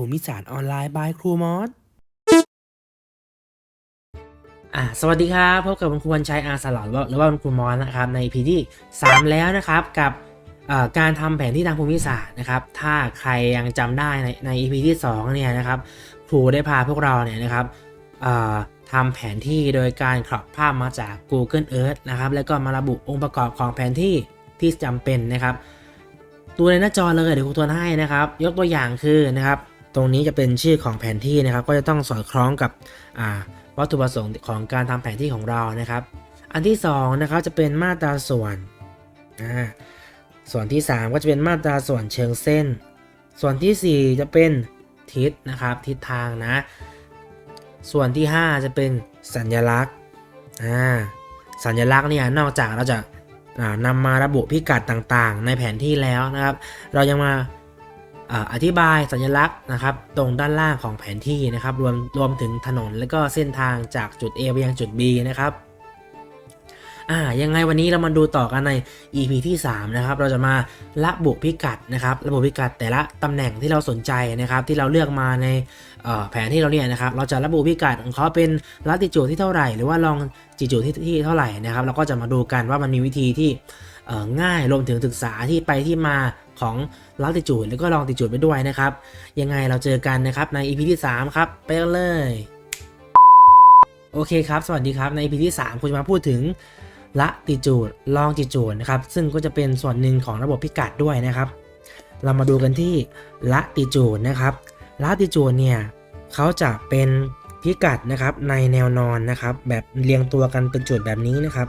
ภูมิศาสตร์ออนไลน์บายครูมอสอ่าสวัสดีครับพบกับคุณครูวันชัยอาสลอดหรือว่าคุณครูมอสนะครับใน EP ที่ 3 แล้วนะครับกับการทำแผนที่ทางภูมิศาสตร์นะครับ ถ้าใครยังจำได้ในใน EP ที่2เนี่ยนะครับครูได้พาพวกเราเนี่ยนะครับทำแผนที่โดยการครอบภาพมาจาก Google Earth นะครับ แล้วก็มาระบุองค์ประกอบของแผนที่ที่จำเป็นนะครับ ตัวในหน้าจอเลยเดี๋ยวครูทวนให้นะครับ ยกตัวอย่างคือนะครับ ตรงนี้จะเป็นชื่อของแผนที่นะครับ ก็จะต้องสอดคล้องกับวัตถุประสงค์ของการทำแผนที่ของเรานะครับ อันที่2นะครับจะเป็นมาตราส่วนอ่าส่วนที่ 3 ก็จะเป็นมาตราส่วนเชิงเส้น ส่วนทีสี่ 4 จะเป็นทิศนะครับทิศทางนะ ส่วนที่ 5 จะเป็นสัญลักษณ์อ่าสัญลักษณ์เนี่ยนอกจากเราจะนำมาระบุพิกัดต่างๆ ในแผนที่แล้วนะครับ เรายังมา อธิบายสัญลักษณ์นะครับตรงด้านล่างของแผนที่นะครับรวมรวมถึงถนนและก็เส้นทางจากจุด A ไปยังจุด B นะครับอ่ายังไงวันนี้เรามาดูต่อกันใน EP ที่ 3 นะครับ เราจะมาระบุพิกัดนะครับ ระบุพิกัดแต่ละตำแหน่งที่เราสนใจนะครับ ที่เราเลือกมาในแผนที่เราเนี่ยนะครับ เราจะระบุพิกัดของเขาเป็นลัติจูดที่เท่าไหร่ หรือว่าลองจิจูดที่ที่เท่าไหร่นะครับ เราก็จะมาดูกันว่ามันมีวิธีที่ง่ายรวมถึงศึกษาที่ไปที่มา ของลัติจูดแล้วก็ลองติจูดไปด้วยนะครับ ยังไงเราเจอกันนะครับใน EP ที่ 3 ครับ ไปกันเลยโอเคครับ สวัสดีครับ ใน EP ที่ 3 คุณจะมาพูดถึงละติจูดลองจิจูดนะครับ ซึ่งก็จะเป็นส่วนหนึ่งของระบบพิกัดด้วยนะครับ เรามาดูกันที่ละติจูดนะครับละติจูดเนี่ยเขาจะเป็นพิกัดนะครับในแนวนอนนะครับ แบบเรียงตัวกันเป็นจุดแบบนี้นะครับ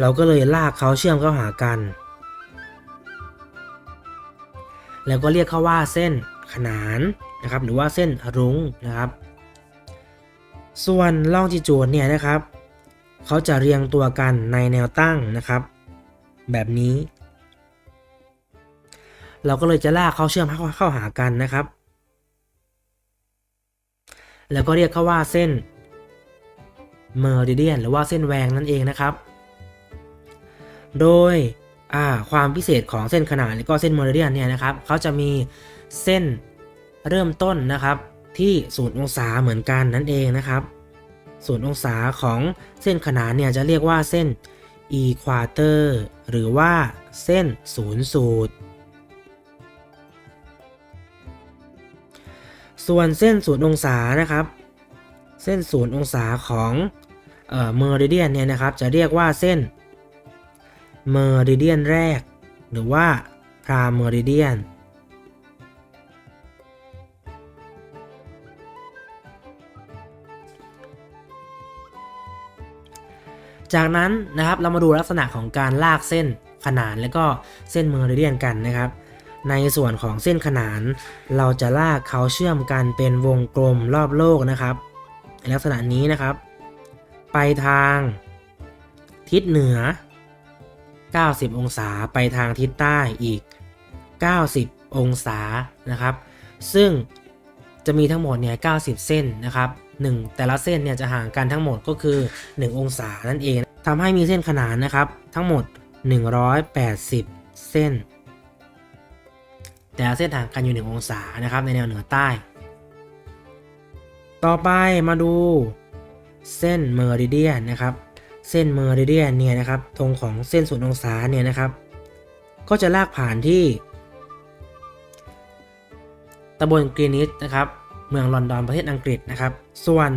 เราก็เลยลากเขาเชื่อมเข้าหากัน แล้วก็เรียกเขาว่าเส้นขนานนะครับหรือว่าเส้นรุ้งนะครับ ส่วนล่องจิจูดเนี่ยนะครับเขาจะเรียงตัวกันในแนวตั้งนะครับ แบบนี้ เราก็เลยจะลากเขาเชื่อมเข้าขาหากันนะครับ แล้วก็เรียกเขาว่าเส้นเมอริเดียนหรือว่าเส้นแหวงนั่นเองนะครับ โดย อ่าความพิเศษของเส้นขนานและก็เส้นเมอริเดียนเนี่ยนะครับเขาจะมีเส้นเริ่มต้นนะครับที่ศูนย์องศาเหมือนกันนั่นเองนะครับศูนย์องศาของเส้นขนานเนี่ยจะเรียกว่าเส้นอีควาเตอร์หรือว่าเส้นศูนย์สูตร ส่วนเส้นศูนย์องศานะครับ เส้นศูนย์องศาของเอ่อเมอริเดียนเนี่ยนะครับจะเรียกว่าเส้น เมอริเดียนแรก หรือว่าพราเมอริเดียนจากนั้นนะครับเรามาดูลักษณะของการลากเส้นขนานและก็เส้นเมอริเดียนกันนะครับ ในส่วนของเส้นขนาน เราจะลากเขาเชื่อมกันเป็นวงกลมรอบโลกนะครับในลักษณะนี้นะครับ ไปทาง ทิศเหนือ 90 องศาไปทางทิศใต้อีก 90 องศานะครับ ซึ่งจะมีทั้งหมดเนี่ย 90 เส้นนะครับ1แต่ละเส้นเนี่ยจะห่างกันทั้งหมดก็คือ 1 องศานั่นเองทำให้มีเส้นขนานนะครับ ทั้งหมด 180 เส้น แต่ละเส้นห่างกันอยู่ 1 องศานะครับในแนวเหนือใต้ ต่อไปมาดูเส้นเมอริเดียนนะครับ เส้นเมอริเดียนเนี่ยนะครับตรงของเส้นศูนย์องศาเนี่ยนะครับ ก็จะลากผ่านที่ตำบลกรีนิชนะครับ เมืองลอนดอนประเทศอังกฤษนะครับ ส่วน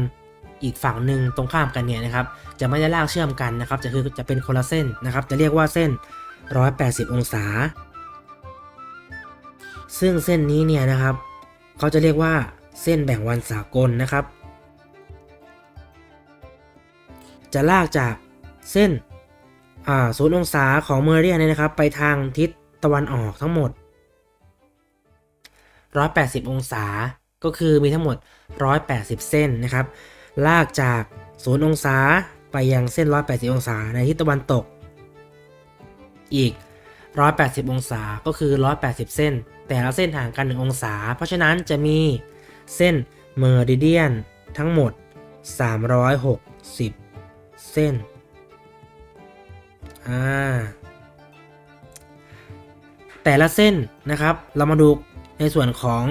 อีกฝั่งหนึ่งตรงข้ามกันเนี่ยนะครับ จะไม่ได้ลากเชื่อมกันนะครับ จะคือจะเป็นคนละเส้นนะครับ จะเรียกว่าเส้น 180 องศา ซึ่งเส้นนี้เนี่ยนะครับ เขาจะเรียกว่าเส้นแบ่งวันสากลนะครับ จะลากจากเส้นศูนย์องศาของเมอริเดียนเนี่ยนะครับ ไปทางทิศตะวันออกทั้งหมด 180 องศาก็คือมีทั้งหมด 180 เส้นนะครับ ลากจากศูนย์องศาไปยังเส้น 180 องศาในทิศตะวันตก อีก 180 องศาก็คือ 180 เส้น แต่ละเส้นห่างกัน 1 องศา เพราะฉะนั้นจะมีเส้นเมอริเดียนทั้งหมด 360 เส้น อ่า แต่ละเส้นนะครับ เรามาดูในส่วนของ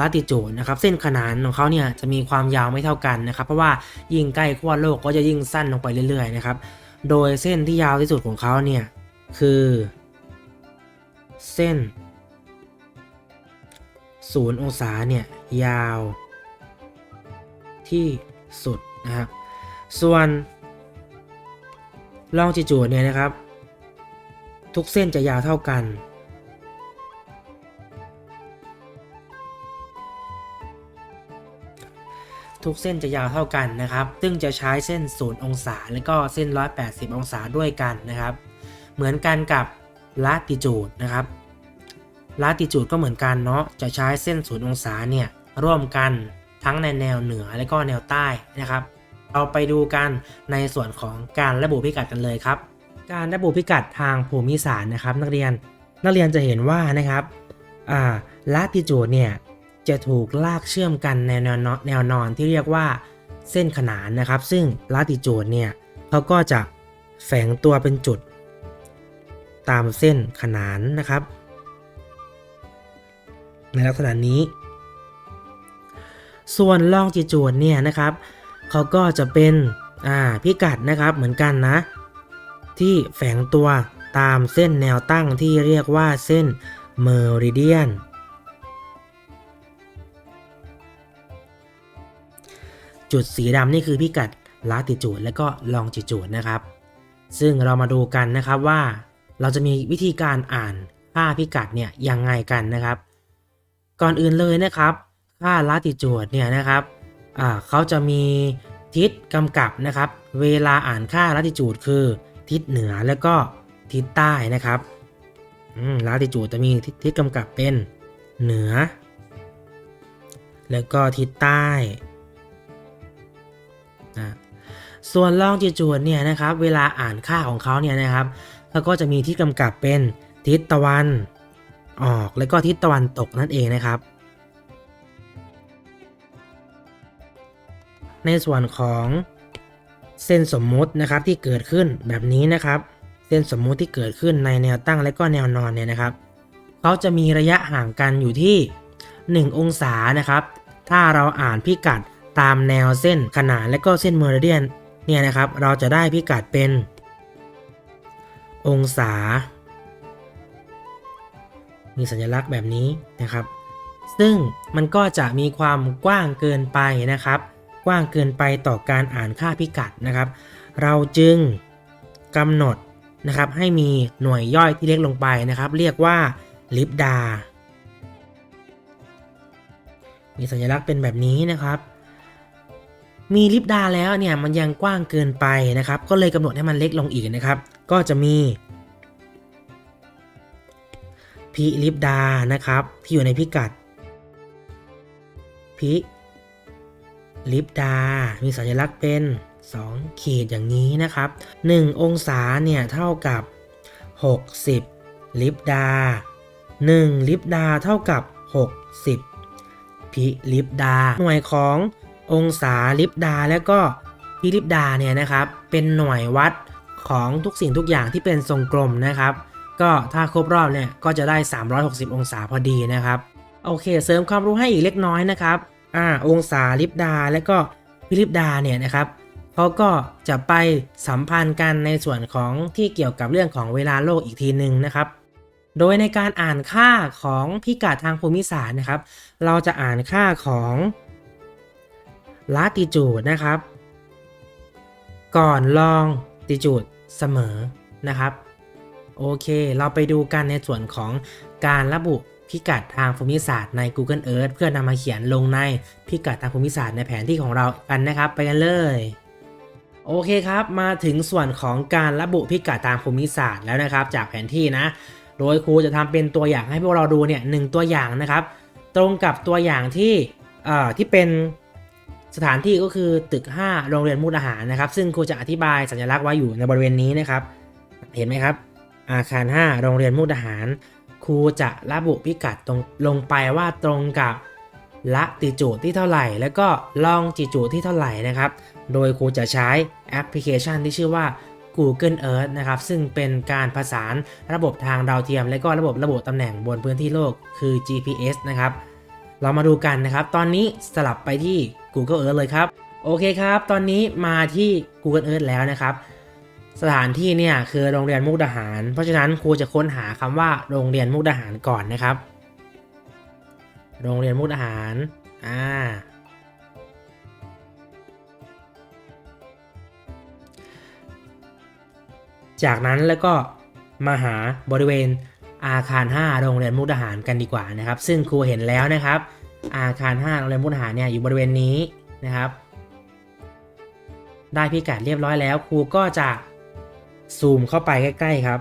ลัติจูดนะครับ เส้นขนานของเขาเนี่ยจะมีความยาวไม่เท่ากันนะครับ เพราะว่ายิ่งใกล้ขั้วโลกก็จะยิ่งสั้นลงไปเรื่อยๆนะครับ โดยเส้นที่ยาวที่สุดของเขาเนี่ยคือ เส้นศูนย์องศาเนี่ยยาวที่สุดนะครับ ส่วน ลองจิจูดเนี่ยนะครับ ทุกเส้นจะยาวเท่ากัน ทุกเส้นจะยาวเท่ากันนะครับ ซึ่งจะใช้เส้น 0 องศา และก็เส้น 180 องศาด้วยกันนะครับ เหมือนกันกับลาติจูดนะครับลาติจูดก็เหมือนกันเนาะ จะใช้เส้น 0 องศาเนี่ยร่วมกันทั้งในแนวเหนือและก็แนวใต้นะครับ เราไปดูกันในส่วนของการระบุพิกัดกันเลยครับ การระบุพิกัดทางภูมิศาสตร์นะครับ นักเรียนนักเรียนจะเห็นว่านะครับอ่าลาติจูดเนี่ยจะถูกลากเชื่อมกันในแนวนอนแนวนอนที่เรียกว่าเส้นขนานนะครับ ซึ่งลาติจูดเนี่ยเขาก็จะแฝงตัวเป็นจุด ตามเส้นขนานนะครับ ในลักษณะนี้ ส่วนลองจิจูดเนี่ยนะครับ เขาก็จะเป็นอ่าพิกัดนะครับเหมือนกันนะ ที่แฝงตัวตามเส้นแนวตั้งที่เรียกว่าเส้นเมอริเดียน จุดสีดำนี่คือพิกัดลาติจูดและก็ลองจิจูดนะครับ ซึ่งเรามาดูกันนะครับว่าเราจะมีวิธีการอ่านค่าพิกัดเนี่ยยังไงกันนะครับ ก่อนอื่นเลยนะครับ ค่าลาติจูดเนี่ยนะครับ อ่าเขาจะมีทิศกำกับนะครับ เวลาอ่านค่าลาติจูดคือทิศเหนือแล้วก็ทิศใต้นะครับลาติจูดจะมีทิศกำกับเป็นเหนือ แล้วก็ทิศใต้นะส่วนลองจิจูดเนี่ยนะครับ เวลาอ่านค่าของเขาเนี่ยนะครับเขาก็จะมีทิศกำกับเป็นทิศตะวันออกแล้วก็ทิศตะวันตกนั่นเองนะครับ ในส่วนของเส้นสมมุตินะครับที่เกิดขึ้นแบบนี้นะครับ เส้นสมมุติที่เกิดขึ้นในแนวตั้งและก็แนวนอนเนี่ยนะครับเขาจะมีระยะห่างกันอยู่ที่ 1 องศานะครับ ถ้าเราอ่านพิกัดตามแนวเส้นขนานและก็เส้นเมริเดียนเนี่ยนะครับ เราจะได้พิกัดเป็น องศา มีสัญลักษณ์แบบนี้นะครับ ซึ่งมันก็จะมีความกว้างเกินไปนะครับ กว้างเกินไปต่อการอ่านค่าพิกัดนะครับ เราจึงกำหนดนะครับให้มีหน่วยย่อยที่เล็กลงไปนะครับ เรียกว่าลิปดา มีสัญลักษณ์เป็นแบบนี้นะครับ มีลิปดาแล้วเนี่ยมันยังกว้างเกินไปนะครับ ก็เลยกำหนดให้มันเล็กลงอีกนะครับ ก็จะมีพิลิปดานะครับ ที่อยู่ในพิกัดพิ ลิปดา มีสัญลักษณ์เป็น 2 ขีดอย่างนี้นะครับ 1 องศาเนี่ยเท่ากับ 60 ลิปดา 1 ลิปดาเท่ากับ 60 พิลิปดา หน่วยขององศาลิปดาแล้วก็พิลิปดาเนี่ยนะครับ เป็นหน่วยวัดของทุกสิ่งทุกอย่างที่เป็นทรงกลมนะครับ ก็ถ้าครบรอบเนี่ยก็จะได้ 360 องศาพอดีนะครับ โอเค เสริมความรู้ให้อีกเล็กน้อยนะครับ อ่าองศาลิปดาและก็พิลิปดาเนี่ยนะครับเขาก็จะไปสัมพันธ์กันในส่วนของที่เกี่ยวกับเรื่องของเวลาโลกอีกทีหนึ่งนะครับ โดยในการอ่านค่าของพิกัดทางภูมิศาสตร์นะครับ เราจะอ่านค่าของลาติจูดนะครับ ก่อนลองติจูดเสมอนะครับ โอเค เราไปดูกันในส่วนของการระบุ พิกัดทางภูมิศาสตร์ใน Google Earth เพื่อนำมาเขียนลงในพิกัดทางภูมิศาสตร์ในแผนที่ของเรากันนะครับ ไปกันเลยโอเคครับ มาถึงส่วนของการระบุพิกัดทางภูมิศาสตร์แล้วนะครับ จากแผนที่นะ โดยครูจะทำเป็นตัวอย่างให้พวกเราดูเนี่ยหนึ่งตัวอย่างนะครับ ตรงกับตัวอย่างที่เอ่อที่เป็นสถานที่ก็คือตึก 5 โรงเรียนมุกดาหารนะครับ ซึ่งครูจะอธิบายสัญลักษณ์ไว้อยู่ในบริเวณนี้นะครับ เห็นไหมครับ อาคาร 5 โรงเรียนมุกดาหาร ครูจะระบุพิกัดตรงลงไปว่าตรงกับละติจูดที่เท่าไหร่ แล้วก็ลองจิจูดที่เท่าไหร่นะครับ โดยครูจะใช้แอปพลิเคชันที่ชื่อว่า Google Earth นะครับ ซึ่งเป็นการผสานระบบทางดาวเทียม และก็ระบบระบุตำแหน่งบนพื้นที่โลกคือ GPS นะครับ เรามาดูกันนะครับ ตอนนี้สลับไปที่ Google Earth เลยครับ โอเคครับ ตอนนี้มาที่ Google Earth แล้วนะครับ สถานที่เนี่ยคือโรงเรียนมุกดาหาร เพราะฉะนั้นครูจะค้นหาคำว่าโรงเรียนมุกดาหารก่อนนะครับ โรงเรียนมุกดาหาร อ่า จากนั้นแล้วก็มาหาบริเวณอาคาร 5 โรงเรียนมุกดาหารกันดีกว่านะครับ ซึ่งครูเห็นแล้วนะครับ อาคาร 5 โรงเรียนมุกดาหารเนี่ยอยู่บริเวณนี้นะครับ ได้พิกัดเรียบร้อยแล้วครูก็จะ ซูมเข้าไปใกล้ๆครับ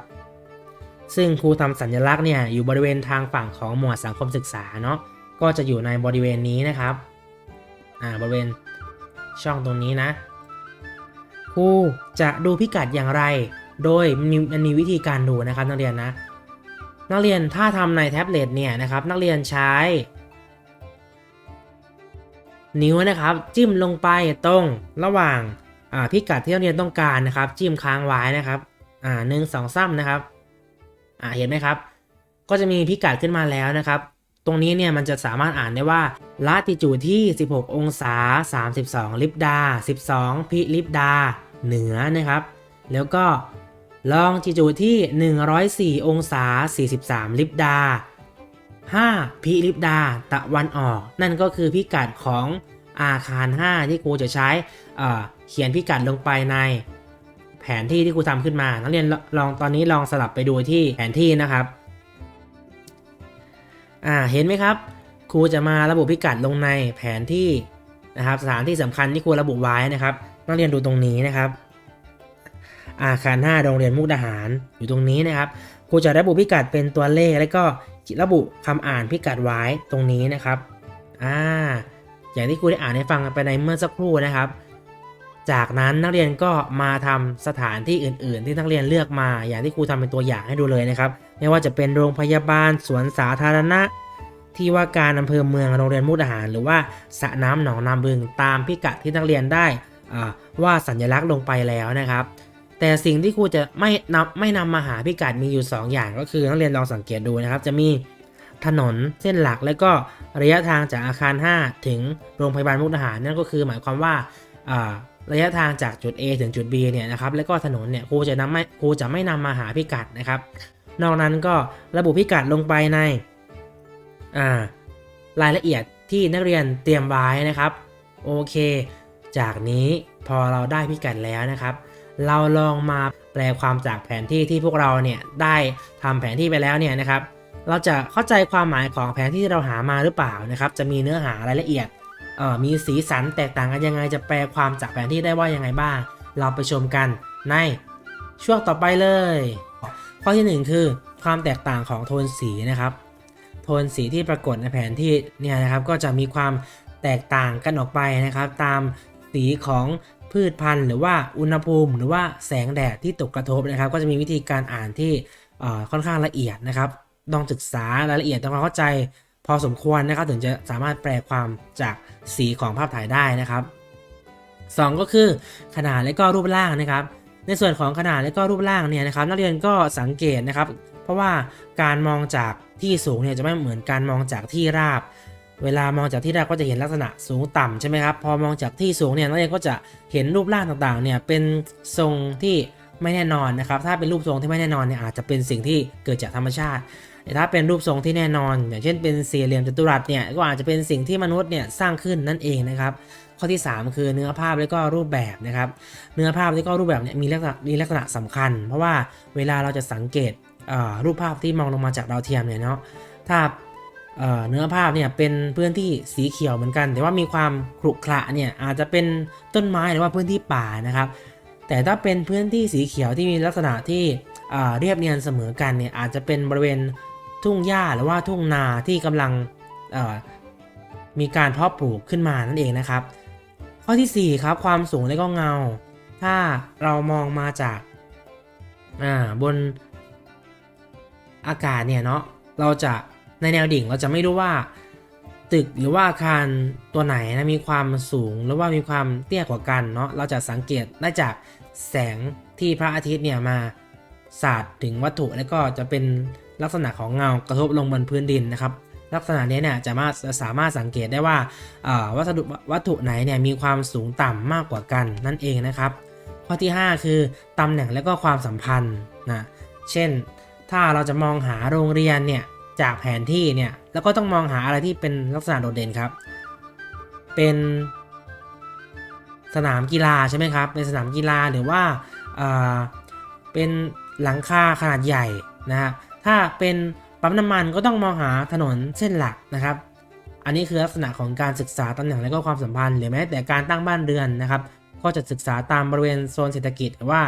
ซึ่งครูทำสัญลักษณ์เนี่ยอยู่บริเวณทางฝั่งของหมวดสังคมศึกษาเนาะก็จะอยู่ในบริเวณนี้นะครับอ่าบริเวณช่องตรงนี้นะครูจะดูพิกัดอย่างไร โดยมันมีมันมีวิธีการดูนะครับนักเรียนนะนักเรียนถ้าทำในแท็บเล็ตเนี่ยนะครับนักเรียนใช้ นิ้วนะครับจิ้มลงไปตรงระหว่าง อ่าพิกัดที่นักเรียนต้องการนะครับ จิ้มค้างไว้นะครับอ่าหนึ่งสองซ้ำนะครับอ่าเห็นไหมครับ ก็จะมีพิกัดขึ้นมาแล้วนะครับ ตรงนี้เนี่ยมันจะสามารถอ่านได้ว่าลาติจูดที่ 16 องศา 32 ลิบดา 12 พิลิบดา เหนือนะครับ แล้วก็ลองจิจูดที่ 104 องศา 43 ลิบดา 5 พิลิบดา ตะวันออก นั่นก็คือพิกัดของอาคาร 5 ที่ครูจะใช้อ่อ เขียนพิกัดลงไปใน แผนที่ที่ครูทำขึ้นมา นักเรียนลองตอนนี้ลองสลับไปดูที่แผนที่นะครับ อ่าเห็นไหมครับ ครูจะมาระบุพิกัดลงในแผนที่นะครับ สถานที่สำคัญที่ครูระบุไว้นะครับ นักเรียนดูตรงนี้นะครับอาคาร5โรงเรียนมุกดาหารอยู่ตรงนี้นะครับครูจะระบุพิกัดเป็นตัวเลขแล้วก็ระบุคำอ่านพิกัดไว้ตรงนี้นะครับ อ่า อย่างที่ครูได้อ่านให้ฟังไปในเมื่อสักครู่นะครับ จากนั้นนักเรียนก็มาทำสถานที่อื่น ๆ ที่นักเรียนเลือกมา อย่างที่ครูทำเป็นตัวอย่างให้ดูเลยนะครับไม่ว่าจะเป็นโรงพยาบาลสวนสาธารณะ ที่ว่าการอำเภอเมืองโรงเรียนมุกดาหาร หรือว่าสระน้ำหนองนาบึงตามพิกัดที่นักเรียนได้อ่าสัญลักษณ์ลงไปแล้วนะครับ แต่สิ่งที่ครูจะไม่นำไม่นำมาหาพิกัดมีอยู่ 2 อย่างก็คือนักเรียนลองสังเกตดูนะครับ จะมีถนนเส้นหลักและก็ระยะทางจากอาคาร 5 ถึงโรงพยาบาลมุกดาหารนั่นก็คือหมายความว่า ระยะทางจากจุด A ถึงจุด B เนี่ยนะครับแล้วก็ถนนเนี่ยครูจะนำไม่ครูจะไม่นำมาหาพิกัดนะครับ นอกนั้นก็ระบุพิกัดลงไปในอ่ารายละเอียดที่นักเรียนเตรียมไว้นะครับ โอเค จากนี้พอเราได้พิกัดแล้วนะครับ เราลองมาแปลความจากแผนที่ที่พวกเราเนี่ยได้ทำแผนที่ไปแล้วเนี่ยนะครับ เราจะเข้าใจความหมายของแผนที่ที่เราหามาหรือเปล่านะครับ จะมีเนื้อหารายละเอียด มีสีสันแตกต่างกันยังไงจะแปลความจากแผนที่ได้ว่ายังไงบ้าง เราไปชมกันในช่วงต่อไปเลย ข้อที่หนึ่งคือ ความแตกต่างของโทนสีนะครับ โทนสีที่ปรากฏในแผนที่เนี่ยนะครับก็จะมีความแตกต่างกันออกไปนะครับ ตามสีของพืชพันธุ์ หรือว่าอุณหภูมิ หรือว่าแสงแดดที่ตกกระทบนะครับ ก็จะมีวิธีการอ่านที่ค่อนข้างละเอียดนะครับต้องศึกษารายละเอียดต้องเข้าใจ พอสมควรนะครับถึงจะสามารถแปลความจากสีของภาพถ่ายได้นะครับ 2 ก็คือขนาดและก็รูปร่างนะครับ ในส่วนของขนาดและก็รูปร่างเนี่ยนะครับ นักเรียนก็สังเกตนะครับ เพราะว่าการมองจากที่สูงเนี่ยจะไม่เหมือนการมองจากที่ราบ เวลามองจากที่ราบก็จะเห็นลักษณะสูงต่ำใช่ไหมครับ พอมองจากที่สูงเนี่ยนักเรียนก็จะเห็นรูปร่างต่างๆเนี่ยเป็นทรงที่ไม่แน่นอนนะครับ ถ้าเป็นรูปทรงที่ไม่แน่นอนเนี่ยอาจจะเป็นสิ่งที่เกิดจากธรรมชาติ แต่ถ้าเป็นรูปทรงที่แน่นอน อย่างเช่นเป็นสี่เหลี่ยมจัตุรัสเนี่ยก็อาจจะเป็นสิ่งที่มนุษย์เนี่ยสร้างขึ้นนั่นเองนะครับข้อที่ 3 คือเนื้อภาพและก็รูปแบบนะครับเนื้อภาพและก็รูปแบบเนี่ยมีลักษณะมีลักษณะสำคัญ เพราะว่าเวลาเราจะสังเกตเอ่อรูปภาพที่มองลงมาจากดาวเทียมเนี่ยเนาะถ้าเอ่อเนื้อภาพเนี่ยเป็นพื้นที่สีเขียวเหมือนกัน แต่ว่ามีความขรุขระเนี่ยอาจจะเป็นต้นไม้หรือว่าพื้นที่ป่านะครับ แต่ถ้าเป็นพื้นที่สีเขียวที่มีลักษณะที่เอ่อเรียบเนียนเสมอกันเนี่ยอาจจะเป็นบริเวณ ทุ่งหญ้าหรือว่าทุ่งนาที่กำลังมีการเพาะปลูกขึ้นมานั่นเองนะครับ ข้อที่ 4 ครับ ความสูงและก็เงา ถ้าเรามองมาจากาบนอากาศเนี่ยเนาะเราจะในแนวดิ่งเราจะไม่รู้ว่า ตึกหรือว่าอาคารตัวไหนนะมีความสูงหรือว่ามีความเตี้ยกว่ากันเนาะเราจะสังเกตได้จากแสงที่พระอาทิตย์เนี่ยมาสาดถึงวัตถุแล้วก็จะเป็น ลักษณะของเงากระทบลงบนพื้นดินนะครับ ลักษณะนี้เนี่ยจะมาสามารถสังเกตได้ว่าวัสดุวัตถุไหนเนี่ยมีความสูงต่ำมากกว่ากันนั่นเองนะครับ ข้อที่ 5 คือตำแหน่งและก็ความสัมพันธ์นะเช่น ถ้าเราจะมองหาโรงเรียนเนี่ยจากแผนที่เนี่ยแล้วก็ต้องมองหาอะไรที่เป็นลักษณะโดดเด่นครับ เป็นสนามกีฬาใช่ไหมครับ เป็นสนามกีฬาหรือว่าอ่าเป็นหลังคาขนาดใหญ่นะครับ ถ้าเป็นปั๊มน้ำมันก็ต้องมองหาถนนเส้นหลักนะครับ อันนี้คือลักษณะของการศึกษาตำแหน่งและก็ความสัมพันธ์หรือแม้แต่การตั้งบ้านเรือนนะครับ ก็จะศึกษาตามบริเวณโซนเศรษฐกิจหรือว่า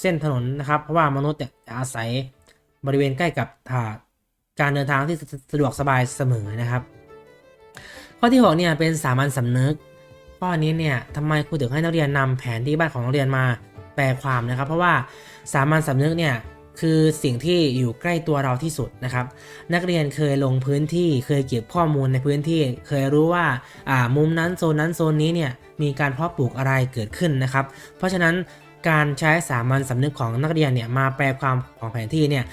เส้นถนนนะครับเพราะว่ามนุษย์จะอาศัยบริเวณใกล้กับอ่าการเดินทางที่สะดวกสบายเสมอนะครับ ข้อที่6เนี่ยเป็นสามัญสำนึกข้อนี้เนี่ยทำไมครูถึงให้นักเรียนนำแผนที่บ้านของนักเรียนมาแปลความนะครับ เพราะว่าสามัญสำนึกเนี่ย คือสิ่งที่อยู่ใกล้ตัวเราที่สุดนะครับ นักเรียนเคยลงพื้นที่เคยเก็บข้อมูลในพื้นที่ เคยรู้ว่าอ่ามุมนั้นโซนนั้นโซนนี้เนี่ยมีการเพาะปลูกอะไรเกิดขึ้นนะครับ เพราะฉะนั้นการใช้สามัญสำนึกของนักเรียนเนี่ยมาแปลความของแผนที่เนี่ย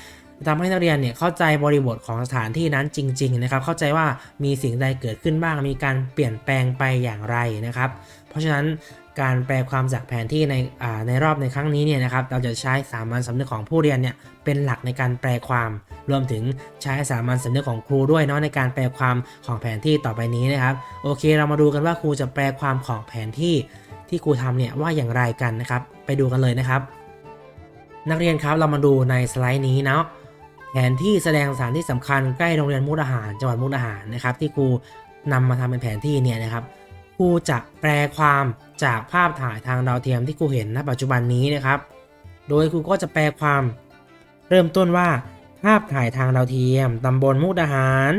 ทำให้นักเรียนเนี่ยเข้าใจบริบทของสถานที่นั้นจริง ๆ นะครับ เข้าใจว่ามีสิ่งใดเกิดขึ้นบ้าง มีการเปลี่ยนแปลงไปอย่างไรนะครับ เพราะฉะนั้น การแปลความจากแผนที่ในในรอบในครั้งนี้เนี่ยนะครับเราจะใช้สามัญสำนึกของผู้เรียนเนี่ยเป็นหลักในการแปลความ รวมถึงใช้สามัญสำนึกของครูด้วยเนาะในการแปลความของแผนที่ต่อไปนี้นะครับ โอเค เรามาดูกันว่าครูจะแปลความของแผนที่ที่ครูทำเนี่ยว่าอย่างไรกันนะครับ ไปดูกันเลยนะครับ นักเรียนครับเรามาดูในสไลด์นี้เนาะแผนที่แสดงสถานที่สำคัญใกล้โรงเรียนมุกดาหารจังหวัดมุกดาหารนะครับที่ครูนำมาทำเป็นแผนที่เนี่ยนะครับ ครูจะแปลความจากภาพถ่ายทางดาวเทียมที่ครูเห็นณปัจจุบันนี้นะครับ โดยครูก็จะแปลความ เริ่มต้นว่า ภาพถ่ายทางดาวเทียมตำบลมุกดาหาร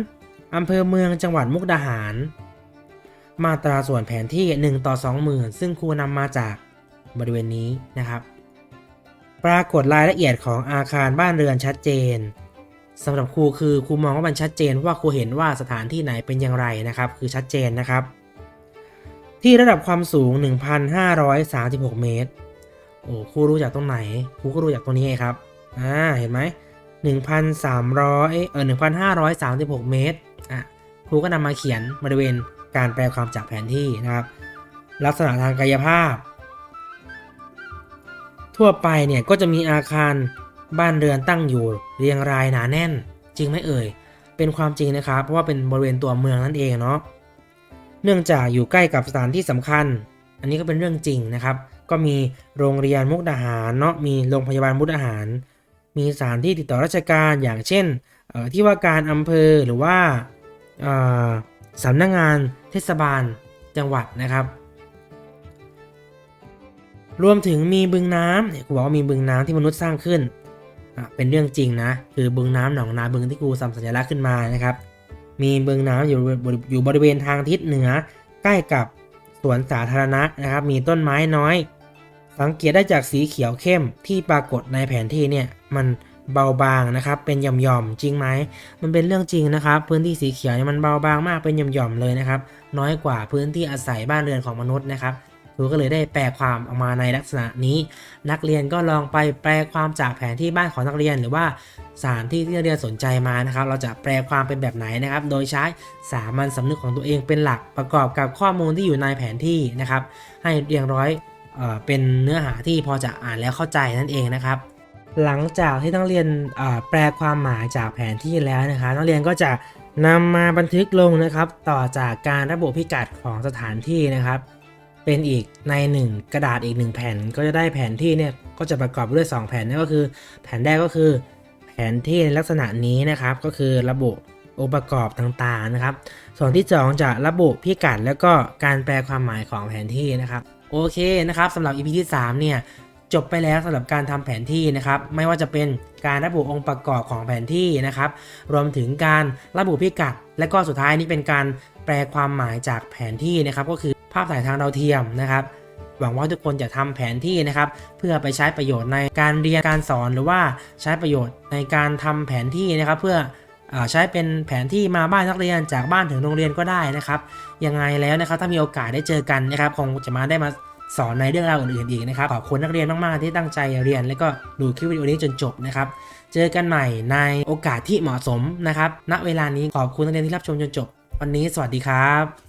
อำเภอเมืองจังหวัดมุกดาหาร มาตราส่วนแผนที่ 1 ต่อ 20,000 ซึ่งครูนำมาจากบริเวณนี้นะครับ ปรากฏรายละเอียดของอาคารบ้านเรือนชัดเจนสำหรับครูคือครูมองว่ามันชัดเจนว่าครูเห็นว่าสถานที่ไหนเป็นอย่างไรนะครับ คือชัดเจนนะครับ ที่ระดับความสูง 1,536 เมตร โอ้ครูรู้จากตรงไหนครูก็รู้จากตรงนี้ครับ อ่า เห็นไหม1,300 เออ 1,536 เมตร อะ ครูก็นำมาเขียนบริเวณการแปลความจากแผนที่นะครับ ลักษณะทางกายภาพ ทั่วไปเนี่ยก็จะมีอาคารบ้านเรือนตั้งอยู่เรียงรายหนาแน่น จริงไหมเอ่ย เป็นความจริงนะครับ เพราะว่าเป็นบริเวณตัวเมืองนั่นเองเนาะ เนื่องจากอยู่ใกล้กับสถานที่สำคัญ อันนี้ก็เป็นเรื่องจริงนะครับ ก็มีโรงเรียนมุกดาหารเนาะมีโรงพยาบาลมุกดาหาร มีสถานที่ติดต่อราชการอย่างเช่นที่ว่าการอำเภอหรือว่าสำนักงานเทศบาลจังหวัดนะครับ รวมถึงมีบึงน้ำเนี่ยครูบอกว่ามีบึงน้ำที่มนุษย์สร้างขึ้น เป็นเรื่องจริงนะ คือบึงน้ำหนองนาบึงที่ครูทำสัญลักษณ์ขึ้นมานะครับ มีบึงน้ำอยู่บริอยู่บริเวณทางทิศเหนือ ใกล้กับสวนสาธารณะนะครับ มีต้นไม้น้อย สังเกตได้จากสีเขียวเข้มที่ปรากฏในแผนที่เนี่ยมันเบาบางนะครับ เป็นหย่อมๆจริงไหม มันเป็นเรื่องจริงนะครับ พื้นที่สีเขียวเนี่ยมันเบาบางมากเป็นหย่อมๆเลยนะครับ น้อยกว่าพื้นที่อาศัยบ้านเรือนของมนุษย์นะครับ ครูก็เลยได้แปลความออกมาในลักษณะนี้ นักเรียนก็ลองไปแปลความจากแผนที่บ้านของนักเรียน หรือว่าสถานที่ที่นักเรียนสนใจมานะครับ เราจะแปลความเป็นแบบไหนนะครับ โดยใช้สามัญสำนึกของตัวเองเป็นหลักประกอบกับข้อมูลที่อยู่ในแผนที่นะครับ ให้เรียงร้อยเอ่อเป็นเนื้อหาที่พอจะอ่านแล้วเข้าใจนั่นเองนะครับหลังจากที่นักเรียนเอ่อแปลความหมายจากแผนที่แล้วนะครับนักเรียนก็จะนำมาบันทึกลงนะครับ ต่อจากการระบุพิกัดของสถานที่นะครับ เป็นอีกใน 1 กระดาษอีก 1 แผ่นก็จะได้แผนที่เนี่ยก็จะประกอบด้วย 2 แผ่นนั่นก็คือ แผ่นแรกก็คือ แผนที่ในลักษณะนี้นะครับ ก็คือระบุองค์ประกอบต่างๆนะครับ ส่วนที่ 2 จะระบุพิกัดแล้วก็การแปลความหมายของแผนที่นะครับ โอเคนะครับสำหรับ EP ที่ 3 เนี่ยจบไปแล้วสำหรับการทำแผนที่นะครับ ไม่ว่าจะเป็นการระบุองค์ประกอบของแผนที่นะครับ รวมถึงการระบุพิกัด และก็สุดท้ายนี่เป็นการแปลความหมายจากแผนที่นะครับ ก็คือ ภาพถ่ายทางดาวเทียมนะครับ หวังว่าทุกคนจะทำแผนที่นะครับ เพื่อไปใช้ประโยชน์ในการเรียนการสอนหรือว่าใช้ประโยชน์ในการทำแผนที่นะครับ เพื่อใช้เป็นแผนที่มาบ้านนักเรียนจากบ้านถึงโรงเรียนก็ได้นะครับยังไงแล้วนะครับถ้ามีโอกาสได้เจอกันนะครับคงจะมาได้มาสอนในเรื่องราวอื่นๆอีกนะครับขอบคุณนักเรียนมากๆที่ตั้งใจเรียน แล้วก็ดูคลิปวิดีโอนี้จนจบนะครับ เจอกันใหม่ในโอกาสที่เหมาะสมนะครับ ณเวลานี้ขอบคุณนักเรียนที่รับชมจนจบ วันนี้สวัสดีครับ